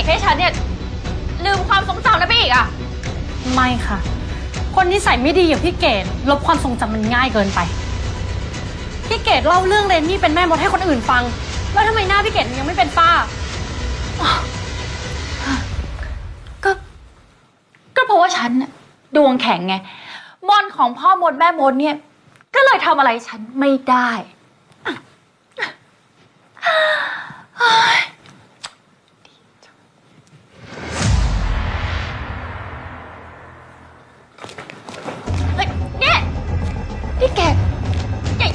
กให้ฉันเนี่ย ลืมความทรงจำนะพี่อีกอะไม่ค่ะ คนนิสัยไม่ดีอย่างพี่เกดลบความทรงจำมันง่ายเกินไป พี่เกดเล่าเรื่องเรนนี่เป็นแม่มดให้คนอื่นฟัง แล้วทำไมหน้าพี่เกดมันยังไม่เป็นฝ้าก็ ก็เพราะว่าฉันน่ะดวงแข็งไงมอนของพ่อมดแม่มดเนี่ย ก็เลยทำอะไรฉันไม่ได้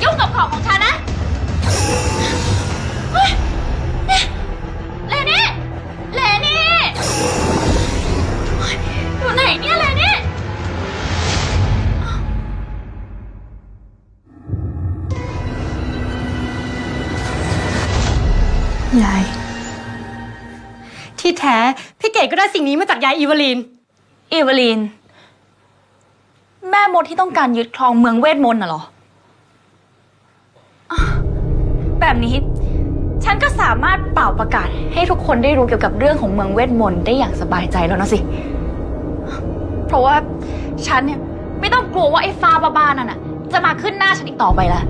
ย่ายุ่งกับของของฉันนะเฮ้ยเนี่ยเลนี่เลนี่เฮ้ยอยู่ไหนเนี่ยเลนี่ ยาย ที่แท้พี่เกดก็ได้สิ่งนี้มาจากยายอีเวลีน อีเวลีน แม่มดที่ต้องการยึดครองเมืองเวทมนต์น่ะเหรออ่ นี้ ฉันก็สามารถเป่าประกาศ ให้ทุกคนได้รู้เกี่ยวกับเรื่องของเมืองเวทมนต์ได้อย่างสบายใจแล้วนะสิ เพราะว่าฉันเนี่ยไม่ต้องกลัวว่าไอ้ฟ้าบ้าๆนั่นน่ะ จะมาขึ้นหน้าฉันอีกต่อไปแล้ว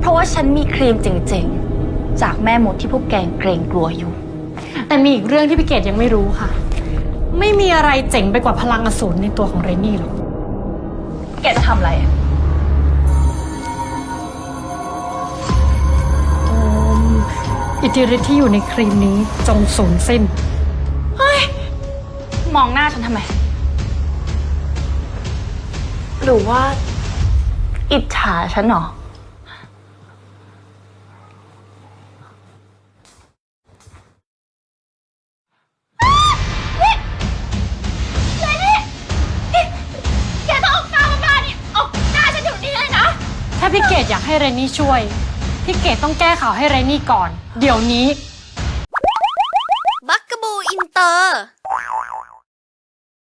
เพราะว่าฉันมีครีมเจ๋งๆ จากแม่มดที่พวกแกเกรงกลัวอยู่ แต่มีอีกเรื่องที่พี่เกดยังไม่รู้ค่ะ ไม่มีอะไรเจ๋งไปกว่าพลังอสูรในตัวของเรนนี่หรอก แกจะทำอะไรอะ อิทธิฤทธิ์ที่อยู่ในครีมนี้จงสูญสิ้นมองหน้าฉันทำไม หรือว่า อิจฉาฉันเหรอแกต้องออกตามมาบ้านนี่ออกหน้าฉันอยู่นี่เลยนะถ้าพี่เกดอยากให้เรนนี่ช่วย พี่เกดต้องแก้ข่าวให้เรนนี่ก่อน เดี๋ยวนี้ บักกะบูอินเตอร์